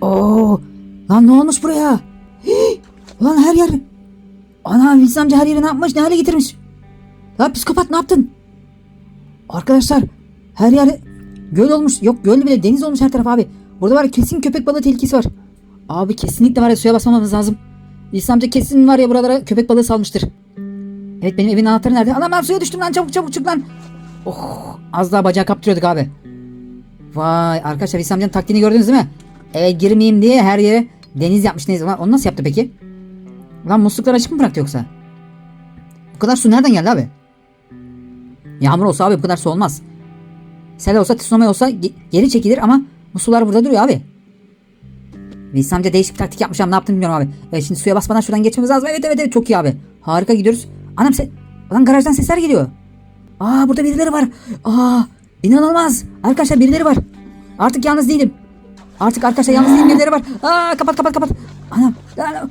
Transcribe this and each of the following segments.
Oo, lan ne olmuş buraya? Hii, lan her yer. Ana Wilson amca her yeri ne yapmış? Ne hale getirmiş? Lan psikopat ne yaptın? Arkadaşlar her yer göl olmuş. Yok göl bile deniz olmuş her taraf abi. Burada var kesin köpek balığı tehlikesi var. Abi kesinlikle var ya suya basmamamız lazım. Wilson amca kesin var ya buralara köpek balığı salmıştır. Evet benim evin anahtarı nerede? Anam ben suya düştüm lan çabuk çabuk çık lan. Oh az daha bacağı kaptırıyorduk abi. Vay arkadaşlar İslam amcanın taktiğini gördünüz değil mi? Eve girmeyeyim diye her yere deniz yapmış neyse. Lan onu nasıl yaptı peki? Lan musluklar açık mı bıraktı yoksa? Bu kadar su nereden geldi abi? Yağmur olsa abi bu kadar su olmaz. Sel olsa tsunami olsa ge- geri çekilir ama bu burada duruyor abi. Veys amca değişik bir taktik yapmış ama ne yaptığını bilmiyorum abi. Evet şimdi suya basmadan şuradan geçmemiz lazım. Evet evet evet çok iyi abi. Harika gidiyoruz. Anam se Lan garajdan sesler geliyor. Aa burada birileri var. Aa inanılmaz. Arkadaşlar birileri var. Artık yalnız değilim. Artık arkadaşlar yalnız birileri var. Aa kapat kapat kapat. Anam.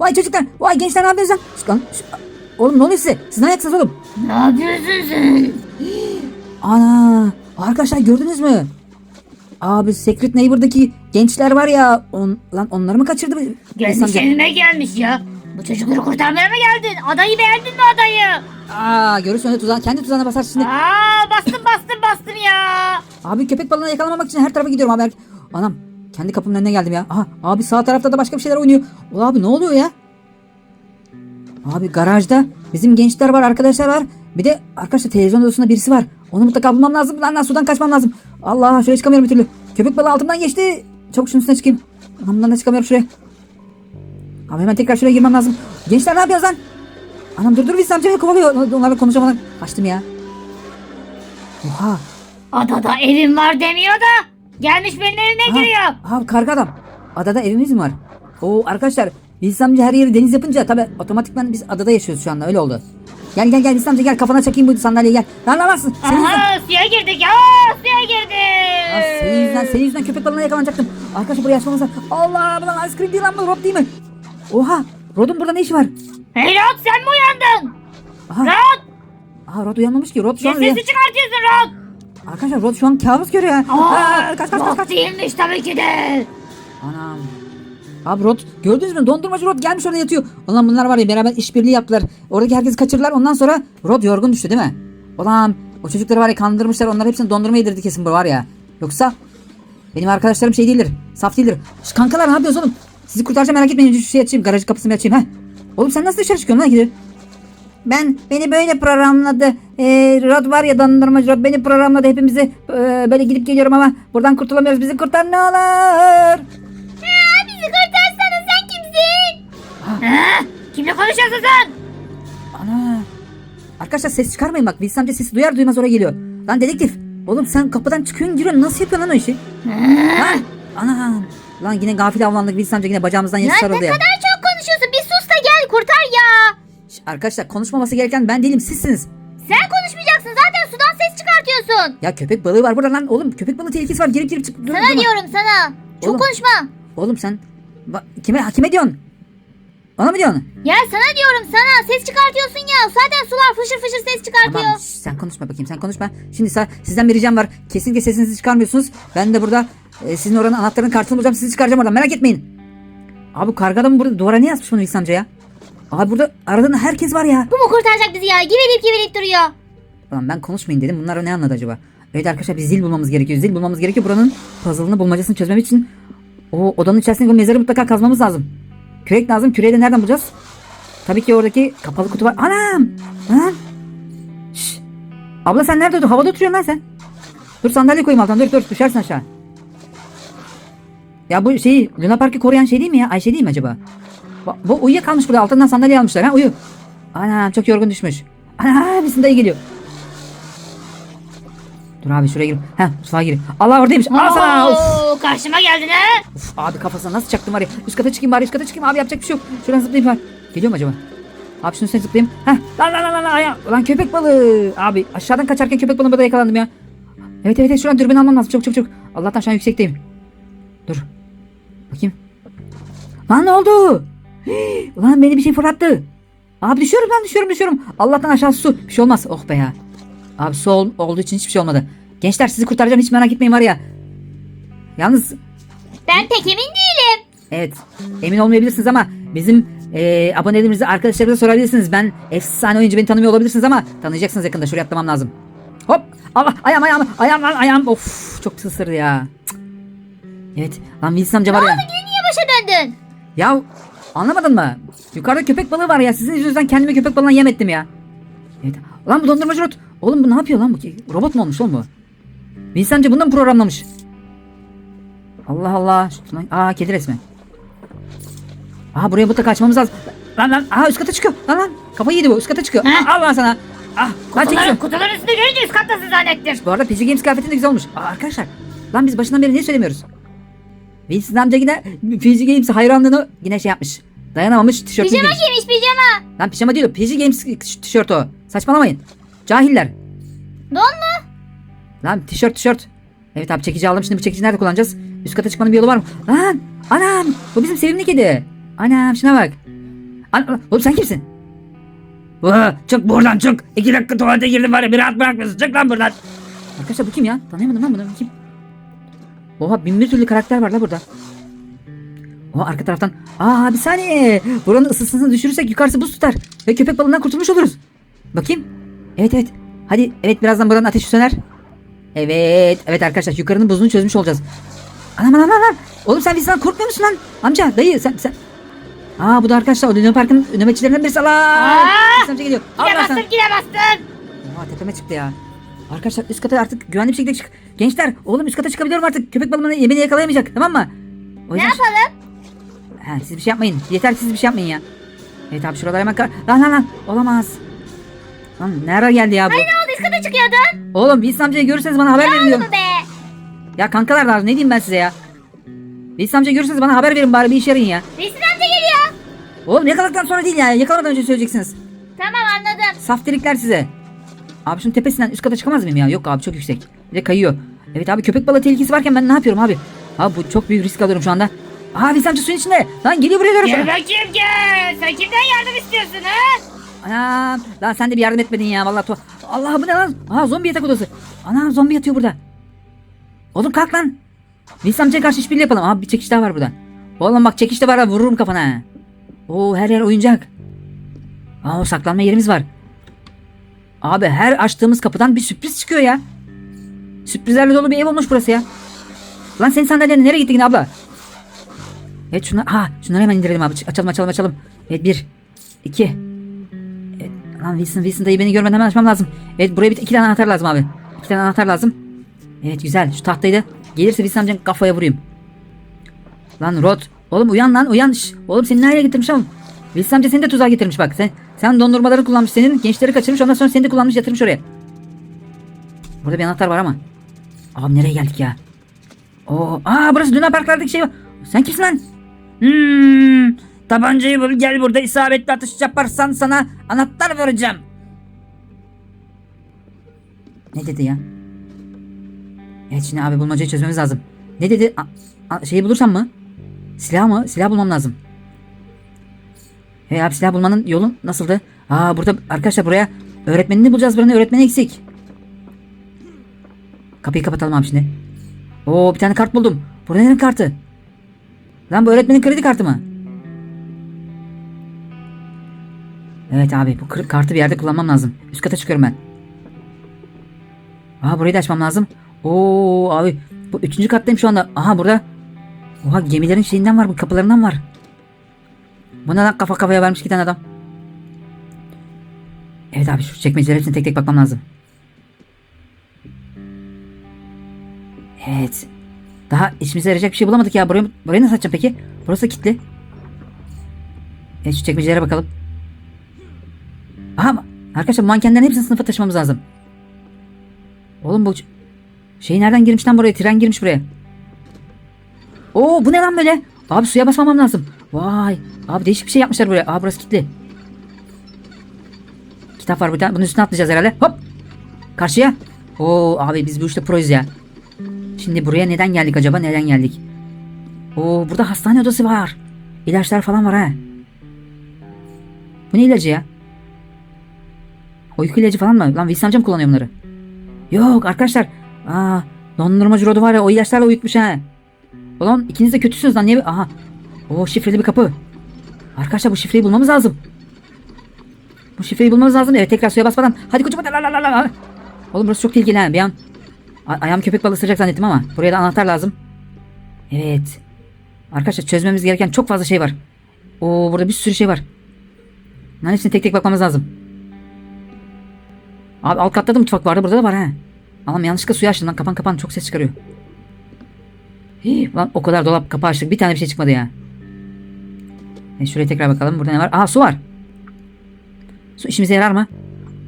Vay çocuklar. Vay gençler ne yapıyorsunuz lan? Lan, Oğlum ne oluyor size? Siz ne ayaksınız oğlum? Ne yapıyorsun sen? Ana. Arkadaşlar gördünüz mü? Abi Secret Neighbor'daki gençler var ya. On, lan onları mı kaçırdı? Gelmiş amca? evime gelmiş ya. Bu çocukları kurtarmaya mı geldin? Adayı beğendin mi adayı? Aa görürsün öyle tuzağa, kendi tuzağına basarsın şimdi. Aa bastım bastım bastım ya. Abi köpek balığına yakalamamak için her tarafa gidiyorum abi. Anam kendi kapımın önüne geldim ya. Aha abi sağ tarafta da başka bir şeyler oynuyor. Ulan abi ne oluyor ya? Abi garajda bizim gençler var arkadaşlar var. Bir de arkadaşlar televizyon odasında birisi var. Onu mutlaka bulmam lazım. Lan lan sudan kaçmam lazım. Allah şuraya çıkamıyorum bir türlü. Köpek balığı altımdan geçti. Çabuk şunun üstüne çıkayım. Bundan da çıkamıyorum şuraya. Abi hemen tekrar şuraya girmem lazım. Gençler ne yapıyorsunuz lan? Anam dur dur bir amca beni kovalıyor. Onlarla konuşamadan kaçtım ya. Oha. Adada evim var demiyor da. Gelmiş benim evime giriyor. Ha karga adam. Adada evimiz mi var? Oo arkadaşlar Bilsem amca her yeri deniz yapınca tabi otomatikman biz adada yaşıyoruz şu anda öyle oldu. Gel gel gel Bilsem amca gel kafana çakayım bu sandalyeyi gel. Lan lan lan Aha suya girdik ya. Suya girdik. Lan senin yüzünden, senin yüzünden köpek balığına yakalanacaktım. Arkadaşlar buraya açmamız. Allah lan ice cream değil lan bu Rod değil mi? Oha Rod'un burada ne işi var? Hey Rod sen mi uyandın? Aha, Rod. aha Rod uyanmamış ki Rod şu Ne an uyan... sesi çıkartıyorsun Rod? Arkadaşlar Rod şu an kabus görüyor. Aa, Aa, kaç kaç kaç kaç. değilmiş tabii ki de. Anam. Abi Rod gördünüz mü? Dondurmacı Rod gelmiş orada yatıyor. Ulan bunlar var ya beraber işbirliği yaptılar. Oradaki herkesi kaçırdılar. Ondan sonra Rod yorgun düştü değil mi? Ulan o çocukları var ya kandırmışlar. Onlar hepsini dondurma yedirdi kesin bu var ya. Yoksa benim arkadaşlarım şey değildir. Saf değildir. Şu kankalar ne yapıyorsunuz oğlum? Sizi kurtaracağım merak etmeyin. Şu şey açayım. Garaj kapısını açayım. Heh. Oğlum sen nasıl dışarı çıkıyorsun lan gidiyor? Ben beni böyle programladı. Ee, Rod var ya dondurmacı Rod beni programladı. Hepimizi e, böyle gidip geliyorum ama buradan kurtulamıyoruz. Bizi kurtar ne olur. bizi kurtarsana sen kimsin? Ha? Kimle konuşuyorsun sen? Ana. Arkadaşlar ses çıkarmayın bak. Wilson amca sesi duyar duymaz oraya geliyor. Lan dedektif. Oğlum sen kapıdan çıkıyorsun giriyorsun. Nasıl yapıyorsun lan o işi? Lan. Ana. Lan yine gafil avlandık. Wilson amca yine bacağımızdan yesi sarıldı ya. çok konuşuyorsun bir sus da gel kurtar ya. Şş, Arkadaşlar konuşmaması gereken ben değilim sizsiniz. Sen konuşmayacaksın zaten sudan ses çıkartıyorsun. Ya köpek balığı var burada lan. Oğlum köpek balığı tehlikesi var. Girip girip çık. dur- Sana durma. diyorum sana. Çok Oğlum. konuşma. Oğlum sen kime kime diyorsun? Bana mı diyorsun? Ya sana diyorum sana ses çıkartıyorsun ya. Zaten sular fışır fışır ses çıkartıyor. Tamam şş, sen konuşma bakayım sen konuşma. Şimdi sa- sizden bir ricam var. Kesinlikle sesinizi çıkarmıyorsunuz. Ben de burada e, sizin oranın anahtarının kartını bulacağım. Sizi çıkaracağım oradan merak etmeyin. Abi karga adamı burada duvara ne yazmış bunu İhsan ya? Abi burada aradığında herkes var ya. Bu mu kurtaracak bizi ya? Gevelip gevelip duruyor. Ulan ben konuşmayın dedim. Bunlar ne anladı acaba? Evet arkadaşlar bir zil bulmamız gerekiyor. Zil bulmamız gerekiyor. Buranın puzzle'ını bulmacasını çözmem için o odanın içerisindeki o mezarı mutlaka kazmamız lazım. Kürek lazım. Küreği de nereden bulacağız? Tabii ki oradaki kapalı kutu var. Anam! Anam! Şş. Abla sen nerede oturuyorsun? Havada oturuyorsun lan sen. Dur sandalye koyayım altına. Dur dur düşersin aşağı. Ya bu şeyi Luna Park'ı koruyan şey değil mi ya? Ayşe değil mi acaba? Bu, bu uyuyakalmış burada. Altından sandalye almışlar. Ha uyu. Ana çok yorgun düşmüş. Ana bizim dayı geliyor. Dur abi şuraya gir. Heh mutfağa gir. Allah oradaymış. Al sana. Of. Karşıma geldin ha? Uf, abi kafasına nasıl çaktım var ya. Üst kata çıkayım bari üst kata çıkayım abi yapacak bir şey yok. Şuradan zıplayayım bari. Geliyor mu acaba? Abi şunun üstüne zıplayayım. Heh. Lan lan lan lan lan. aya- Lan köpek balığı. Abi aşağıdan kaçarken köpek balığı burada yakalandım ya. Evet evet evet şuradan dürbün almam lazım. Çok çok çok. Allah'tan şu an yüksekteyim. Dur. Bakayım. Lan ne oldu? Hii, Ulan beni bir şey fırlattı. Abi düşüyorum lan düşüyorum düşüyorum. Allah'tan aşağısı su. Bir şey olmaz. Oh be ya. Abi su ol- olduğu için hiçbir şey olmadı. Gençler sizi kurtaracağım hiç merak etmeyin var ya. Yalnız Ben pek emin değilim. Evet. Emin olmayabilirsiniz ama bizim e, abonelerimize, arkadaşlarımıza sorabilirsiniz. Ben efsane oyuncu beni tanımıyor olabilirsiniz ama tanıyacaksınız yakında. Şuraya atlamam lazım. Hop. Allah ayağım ayağım ayağım lan ayağım. Of çok ısırdı ya. Cık. Evet. Lan Wilson amca var ya. Yine niye başa döndün? Ya anlamadın mı? Yukarıda köpek balığı var ya. Sizin yüzünüzden kendime köpek balığına yem ettim ya. Evet. Lan bu dondurmacı robot. Oğlum bu ne yapıyor lan bu? Robot mu olmuş oğlum bu? Bunu da mı programlamış? Allah Allah. Aa kedi resmi. Aa buraya mutlaka kaçmamız lazım. Lan lan. Aa üst kata çıkıyor. Lan lan. Kafayı yedi bu. Üst kata çıkıyor. Aa, al lan sana. Ah. Kutuların, kutuların üstünde görünce üst kattasın zannettir. Bu arada PC Games kıyafetinde güzel olmuş. Aa, arkadaşlar. Lan biz başından beri niye söylemiyoruz? Wilson amca yine PC Games hayranlığını yine şey yapmış. Dayanamamış tişörtünü Pijama giymiş. giymiş pijama. Lan pijama değil o. Games tişörtü o. Saçmalamayın. Cahiller. Don mu? Lan tişört tişört. Evet abi çekici aldım. Şimdi bu çekici nerede kullanacağız? Üst kata çıkmanın bir yolu var mı? Lan anam. Bu bizim sevimli kedi. Anam şuna bak. An oğlum sen kimsin? Oha, çık buradan çık. İki dakika tuvalete girdim var ya bir rahat bırakmıyorsun. Çık lan buradan. Arkadaşlar bu kim ya? Tanıyamadım lan bunu. Bu Kim? Oha bin bir türlü karakter var la burada. Oha arka taraftan. Aa bir saniye. Buranın ısısını düşürürsek yukarısı buz tutar. Ve köpek balığından kurtulmuş oluruz. Bakayım. Evet evet. Hadi evet birazdan buranın ateşi söner. Evet. Evet arkadaşlar yukarının buzunu çözmüş olacağız. Anam anam anam. Oğlum sen bizden korkmuyor musun lan? Amca dayı sen sen. Aa bu da arkadaşlar o Luna Park'ın nöbetçilerinden birisi. Allah. Aa! Amca geliyor. Sana. bastın yine bastın. Oha tepeme çıktı ya. Arkadaşlar üst kata artık güvenli bir şekilde çık. Gençler oğlum üst kata çıkabiliyorum artık. Köpek balığını yemeğini yakalayamayacak tamam mı? O Ne yüzden- yapalım? Ha, siz bir şey yapmayın. Yeter ki siz bir şey yapmayın ya. Evet abi şuralar hemen kar... Lan lan lan. Olamaz. Lan nereye geldi ya bu? Ne oldu üst kata çıkıyordun? Oğlum Wilson amcayı görürseniz bana haber verin Ne diyorum. oldu be? Ya kankalar da ne diyeyim ben size ya. Wilson amcayı görürseniz bana haber verin bari bir işe yarayın ya. Resim amca geliyor. Oğlum yakaladıktan sonra değil ya. Yakalamadan önce söyleyeceksiniz. Tamam anladım. Saftirikler size. Abi şunun tepesinden üst kata çıkamaz mıyım ya? Yok abi çok yüksek. Bir de kayıyor. Evet abi köpek balığı tehlikesi varken ben ne yapıyorum abi? Abi bu çok büyük risk alıyorum şu anda. Aa Wilson amca suyun içinde. Lan geliyor buraya doğru. Gel bakayım gel. Sen kimden yardım istiyorsun ha? Anam. Lan sen de bir yardım etmedin ya vallahi. tu- Allah bu ne lan? Aa zombi yatak odası. Ana zombi yatıyor burada. Oğlum kalk lan. Wilson amcaya karşı işbirliği yapalım. Abi bir çekiş daha var burada. Oğlum bak çekiş de var ha vururum kafana. Oo her yer oyuncak. Aa o saklanma yerimiz var. Abi her açtığımız kapıdan bir sürpriz çıkıyor ya. Sürprizlerle dolu bir ev olmuş burası ya. Lan senin sandalyen nereye gitti yine abla? Evet şunlar, ha şunları hemen indirelim abi. Açalım açalım açalım. Evet bir, iki, Evet, lan Wilson, Wilson dayı beni görmeden hemen açmam lazım. Evet buraya bir iki tane anahtar lazım abi. İki tane anahtar lazım. Evet güzel şu tahtayı da gelirse Wilson amcanın kafaya vurayım. Lan Rod. Oğlum uyan lan uyan. Şş, oğlum seni nereye getirmiş oğlum? Wilson amca seni de tuzağa getirmiş bak. Sen, sen dondurmaları kullanmış senin gençleri kaçırmış ondan sonra seni de kullanmış yatırmış oraya. Burada bir anahtar var ama. Abi nereye geldik ya? Oo, aa burası Luna Parklardaki şey var. Sen kimsin lan? Hmm, tabancayı bul gel burada isabetli atış yaparsan sana anahtar vereceğim. Ne dedi ya? Evet şimdi abi bulmacayı çözmemiz lazım. Ne dedi? A- a- şeyi bulursam mı? Silah mı? Silah bulmam lazım. Hey abi silah bulmanın yolu nasıldı? Aa burada arkadaşlar buraya öğretmenini bulacağız buranın öğretmeni eksik. Kapıyı kapatalım abi şimdi. Oo bir tane kart buldum. Bu nerenin kartı? Lan bu öğretmenin kredi kartı mı? Evet abi bu kartı bir yerde kullanmam lazım. Üst kata çıkıyorum ben. Aha burayı da açmam lazım. Oo abi bu üçüncü kattayım şu anda. Aha burada. Oha gemilerin şeyinden var bu kapılarından var. Bu ne lan kafa kafaya vermiş iki adam. Evet abi şu çekmeceler hepsine tek tek bakmam lazım. Evet. Daha işimize yarayacak bir şey bulamadık ya. Burayı, burayı nasıl açacağım peki? Burası kilitli. Evet şu çekmecelere bakalım. Aha arkadaşlar mankenlerin hepsini sınıfa taşımamız lazım. Oğlum bu şey nereden girmiş lan buraya? Tren girmiş buraya. Oo bu ne lan böyle? Abi suya basmamam lazım. Vay. Abi değişik bir şey yapmışlar buraya. Aa burası kilitli. Kitap var burada. Bunun üstüne atlayacağız herhalde. Hop. Karşıya. Oo abi biz bu işte proyuz ya. Şimdi buraya neden geldik acaba? Neden geldik? Oo burada hastane odası var. İlaçlar falan var ha. Bu ne ilacı ya? Uyku ilacı falan mı? Lan Wilson amcam kullanıyor bunları. Yok arkadaşlar. Aa, dondurmacı rodu var ya o ilaçlarla uyutmuş ha. Ulan ikiniz de kötüsünüz lan niye? Aha. O şifreli bir kapı. Arkadaşlar bu şifreyi bulmamız lazım. Bu şifreyi bulmamız lazım. Evet tekrar suya basmadan. Hadi koçum. La, la, la, la, la. Oğlum burası çok tehlikeli. Bir an a- ayağım köpek balığı ısıracak zannettim ama. Buraya da anahtar lazım. Evet. Arkadaşlar çözmemiz gereken çok fazla şey var. Oo burada bir sürü şey var. Bunların hepsine tek tek bakmamız lazım. Abi alt katta da mutfak vardı. Burada da var ha. Ama yanlışlıkla suyu açtım lan. Kapan kapan çok ses çıkarıyor. Hii, lan o kadar dolap kapağı açtık. Bir tane bir şey çıkmadı ya. E şuraya tekrar bakalım. Burada ne var? Aha su var. Su işimize yarar mı?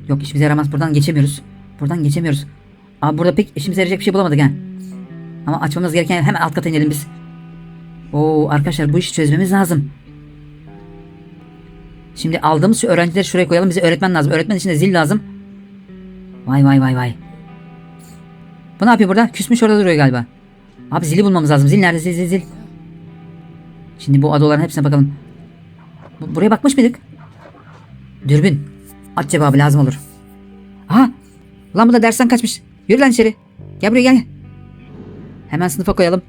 Yok işimize yaramaz. Buradan geçemiyoruz. Buradan geçemiyoruz. Abi burada pek işimize yarayacak bir şey bulamadık ha. Ama açmamız gereken hemen alt kata inelim biz. Oo arkadaşlar bu işi çözmemiz lazım. Şimdi aldığımız şu öğrencileri şuraya koyalım. Bize öğretmen lazım. Öğretmen için de zil lazım. Vay vay vay vay. Bu ne yapıyor burada? Küsmüş orada duruyor galiba. Abi zili bulmamız lazım. Zil nerede? Zil zil zil. Şimdi bu adaların hepsine bakalım. Bu- buraya bakmış mıydık? Dürbün. Aç cevabı lazım olur. Aha. Lan bu da dersten kaçmış. Yürü lan içeri. Gel buraya gel. Hemen sınıfa koyalım.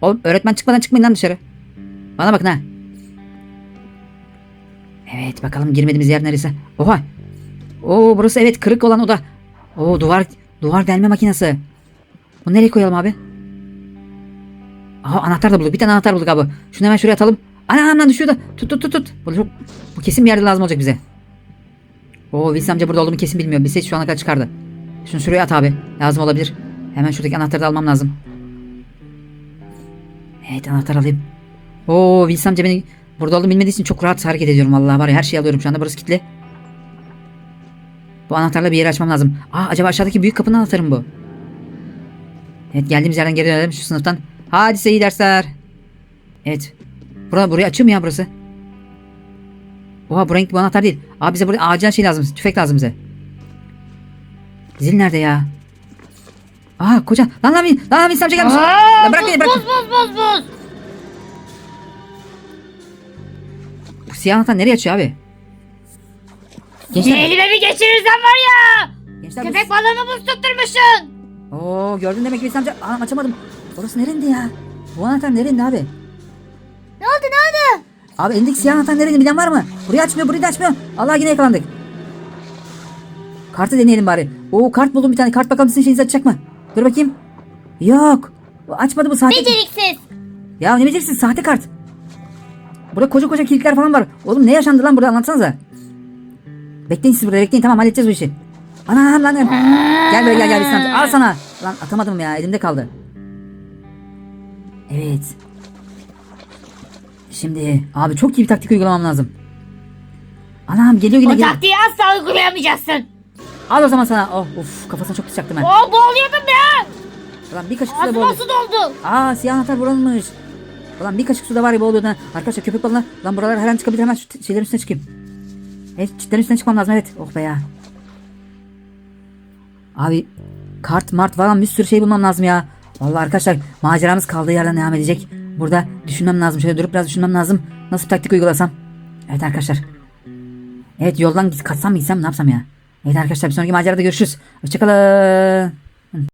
Oğlum öğretmen çıkmadan çıkmayın lan dışarı. Bana bakın ha. Evet bakalım girmediğimiz yer neresi? Oha. Oo burası evet kırık olan oda. Oo duvar duvar delme makinesi. Bunu nereye koyalım abi? Aha anahtar da bulduk. Bir tane anahtar bulduk abi. Şunu hemen şuraya atalım. Ana lan düşüyor da. Tut tut tut tut. Bu, çok, bu kesin bir yerde lazım olacak bize. Oo Wilson amca burada olduğumu kesin bilmiyor. Bilseydi şu ana kadar çıkardı. Şunu şuraya at abi. Lazım olabilir. Hemen şuradaki anahtarı da almam lazım. Evet anahtar alayım. Oo Wilson amca beni burada olduğumu bilmediği için çok rahat hareket ediyorum. Vallahi var ya her şeyi alıyorum şu anda. Burası kilitli. Bu anahtarla bir yeri açmam lazım. Aa acaba aşağıdaki büyük kapının anahtarı mı bu? Evet geldiğimiz yerden geri dönelim şu sınıftan. Hadi size iyi dersler. Evet. Bura, burayı açıyor mu ya burası? Oha bu renk bu anahtar değil. Abi bize buraya acilen şey lazım. Tüfek lazım bize. Zil nerede ya? Aa koca. Lan lan lan lan İslam gelmiş. Aa, Lan bırak buz, beni bırak. buz buz buz buz. Bu siyah anahtar nereye açıyor abi? Gençler. Elime bir geçirirsen var ya. Gençler Köpek balığımı buz tutturmuşsun. Oo gördün demek ki amca. Anam açamadım. Orası nerede ya? Bu anahtar nerede abi? Ne oldu ne oldu? Abi elindeki siyah anahtar nerede bilen var mı? Burayı açmıyor burayı da açmıyor. Allah yine yakalandık. Kartı deneyelim bari. Oo kart buldum bir tane. Kart bakalım sizin şeyinizi açacak mı? Dur bakayım. Yok. Açmadı bu sahte. Beceriksiz. Ya ne beceriksiz sahte kart. Burada koca koca kilitler falan var. Oğlum ne yaşandı lan burada anlatsanıza. Bekleyin siz burada bekleyin tamam halledeceğiz bu işi. Ana lan. Gel buraya gel gel bir saniye. Al sana. Lan atamadım ya elimde kaldı. Evet. Şimdi abi çok iyi bir taktik uygulamam lazım. Anam geliyor yine O taktiği asla uygulayamayacaksın. Al o zaman sana. Oh uf kafasına çok pis çaktım ben. Oo boğuluyordum ya. Ulan bir kaşık suda Ağzıma boğuluyor. su doldu. Aa siyah anahtar buranmış. Ulan bir kaşık suda var ya boğuluyordu. Arkadaşlar köpek balığına. Lan buralar her an çıkabilir hemen şu t- şeylerin üstüne çıkayım. Evet çitlerin üstüne çıkmam lazım evet. Oh be ya. Abi kart mart falan bir sürü şey bulmam lazım ya. Vallahi arkadaşlar maceramız kaldığı yerden devam edecek. Burada düşünmem lazım. Şöyle durup biraz düşünmem lazım. Nasıl bir taktik uygulasam. Evet arkadaşlar. Evet yoldan git- kaçsam mı gitsem ne yapsam ya. Evet arkadaşlar bir sonraki macerada görüşürüz. Hoşçakalın.